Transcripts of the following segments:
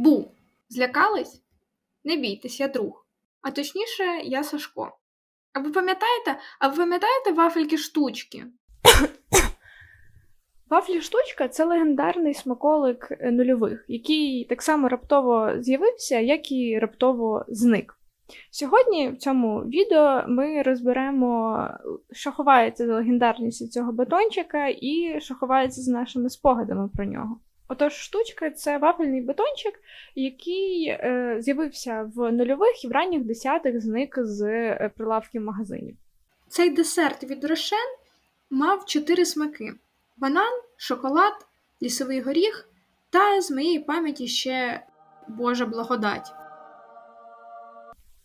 Бу. Злякались? Не бійтесь, я друг. А точніше, я Сашко. А ви пам'ятаєте, а ви пам'ятаєте вафельки штучки? Вафлі штучка це легендарний смаколик е, нульових, який так само раптово з'явився, як і раптово зник. Сьогодні в цьому відео ми розберемо, що ховається за легендарністю цього батончика і що ховається за нашими спогадами про нього. Отож, штучка це вафельний батончик, який е, з'явився в нульових і в ранніх десятих зник з е, прилавків магазинів. Цей десерт від Рошен мав чотири смаки: банан, шоколад, лісовий горіх та з моєї пам'яті ще Божа благодать.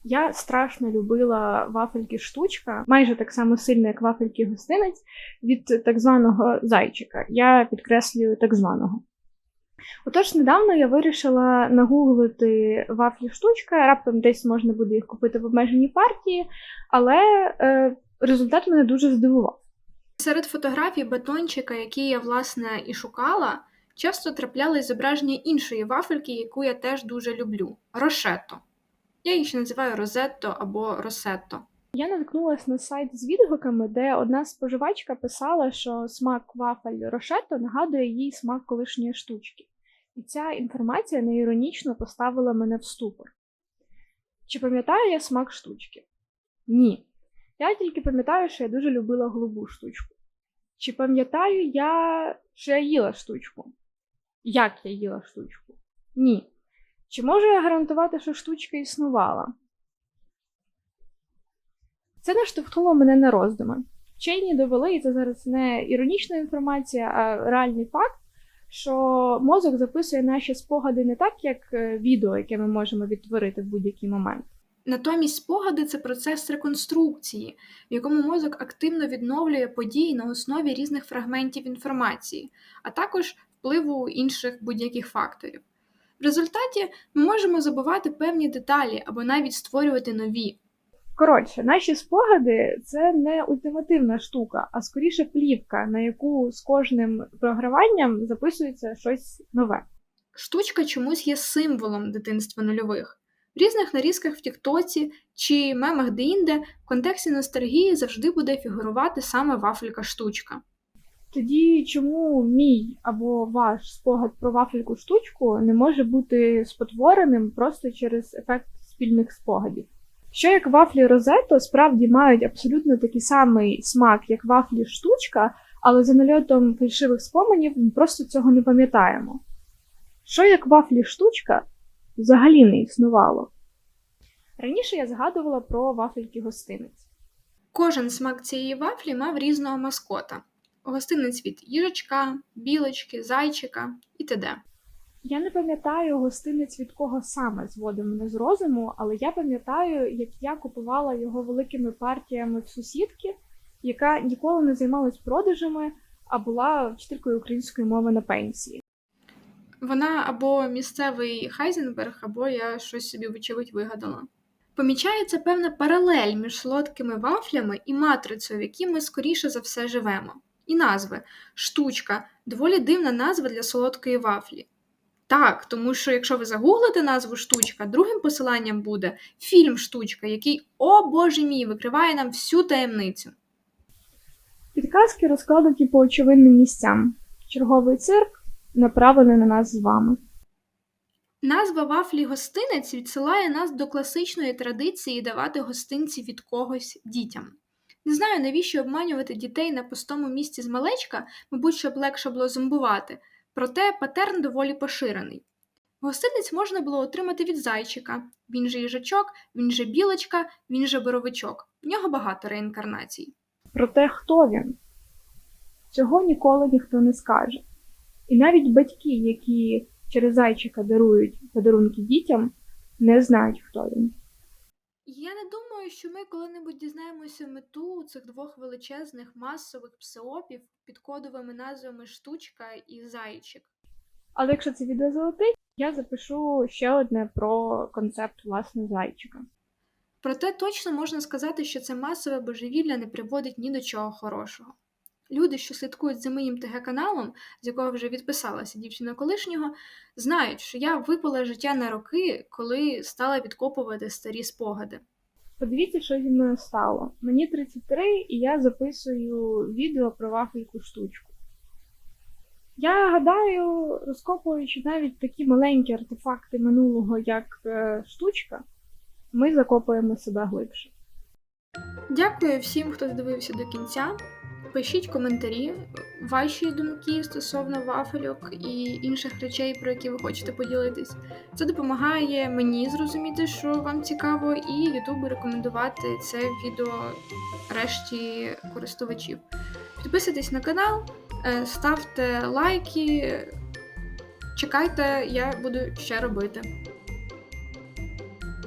Я страшно любила вафельки штучка, майже так само сильно, як вафельки гостинець від так званого зайчика. Я підкреслюю так званого. Отож, недавно я вирішила нагуглити вафлі штучка, раптом десь можна буде їх купити в обмеженій партії, але е, результат мене дуже здивував. Серед фотографій батончика, які я власне і шукала, часто траплялись зображення іншої вафельки, яку я теж дуже люблю рошето. Я її ще називаю розетто або росетто. Я наткнулася на сайт з відгуками, де одна споживачка писала, що смак вафель рошето нагадує їй смак колишньої штучки. І ця інформація неіронічно поставила мене в ступор. Чи пам'ятаю я смак штучки? Ні. Я тільки пам'ятаю, що я дуже любила голубу штучку. Чи пам'ятаю я, що я їла штучку? Як я їла штучку? Ні. Чи можу я гарантувати, що штучка існувала? Це наштовхнуло мене на роздуми. Вчені довели, і це зараз не іронічна інформація, а реальний факт, що мозок записує наші спогади не так, як е, відео, яке ми можемо відтворити в будь-який момент. Натомість спогади це процес реконструкції, в якому мозок активно відновлює події на основі різних фрагментів інформації, а також впливу інших будь-яких факторів. В результаті ми можемо забувати певні деталі або навіть створювати нові. Коротше, наші спогади це не ультимативна штука, а скоріше плівка, на яку з кожним програванням записується щось нове. Штучка чомусь є символом дитинства нульових. В різних нарізках в Тіктоці чи мемах деінде в контексті ностальгії завжди буде фігурувати саме вафелька штучка. Тоді чому мій або ваш спогад про вафельку штучку не може бути спотвореним просто через ефект спільних спогадів? Що як вафлі розето справді мають абсолютно такий самий смак, як вафлі штучка, але за нальотом фальшивих споменів ми просто цього не пам'ятаємо. Що як вафлі штучка взагалі не існувало? Раніше я згадувала про вафельки гостиниць. Кожен смак цієї вафлі мав різного маскота: гостинець від їжачка, білочки, зайчика і т.д. Я не пам'ятаю гостинець від кого саме зводив мене з розуму, але я пам'ятаю, як я купувала його великими партіями в сусідки, яка ніколи не займалась продажами, а була вчителькою української мови на пенсії. Вона або місцевий Хайзенберг, або я щось собі, вочевидь, вигадала. Помічається певна паралель між солодкими вафлями і матрицею, в якій ми скоріше за все живемо. І назви штучка доволі дивна назва для солодкої вафлі. Так, тому що якщо ви загуглите назву штучка, другим посиланням буде фільм Штучка, який, о боже мій, викриває нам всю таємницю. Підказки розкладені по очевидним місцям. Черговий цирк направлений на нас з вами. Назва вафлі гостинець відсилає нас до класичної традиції давати гостинці від когось дітям. Не знаю, навіщо обманювати дітей на пустому місці з малечка, мабуть, щоб легше було зомбувати, проте патерн доволі поширений. Гостинець можна було отримати від зайчика, він же їжачок, він же білочка, він же боровичок. В нього багато реінкарнацій. Проте хто він? Цього ніколи ніхто не скаже. І навіть батьки, які через зайчика дарують подарунки дітям, не знають, хто він. Я не думаю, що ми коли-небудь дізнаємося мету цих двох величезних масових псеопів під кодовими назвами Штучка і Зайчик. Але якщо це відео залетить, я запишу ще одне про концепт власне зайчика. Проте точно можна сказати, що це масове божевілля не приводить ні до чого хорошого. Люди, що слідкують за моїм ТГ-каналом, з якого вже відписалася дівчина колишнього, знають, що я випала життя на роки, коли стала відкопувати старі спогади. Подивіться, що зі мною стало. Мені 33, і я записую відео про вафельку штучку. Я гадаю, розкопуючи навіть такі маленькі артефакти минулого, як е, штучка, ми закопуємо себе глибше. Дякую всім, хто додивився до кінця. Пишіть коментарі, ваші думки стосовно вафельок і інших речей, про які ви хочете поділитись. Це допомагає мені зрозуміти, що вам цікаво, і Ютубу рекомендувати це відео решті користувачів. Підписуйтесь на канал, е, ставте лайки. Чекайте, я буду ще робити.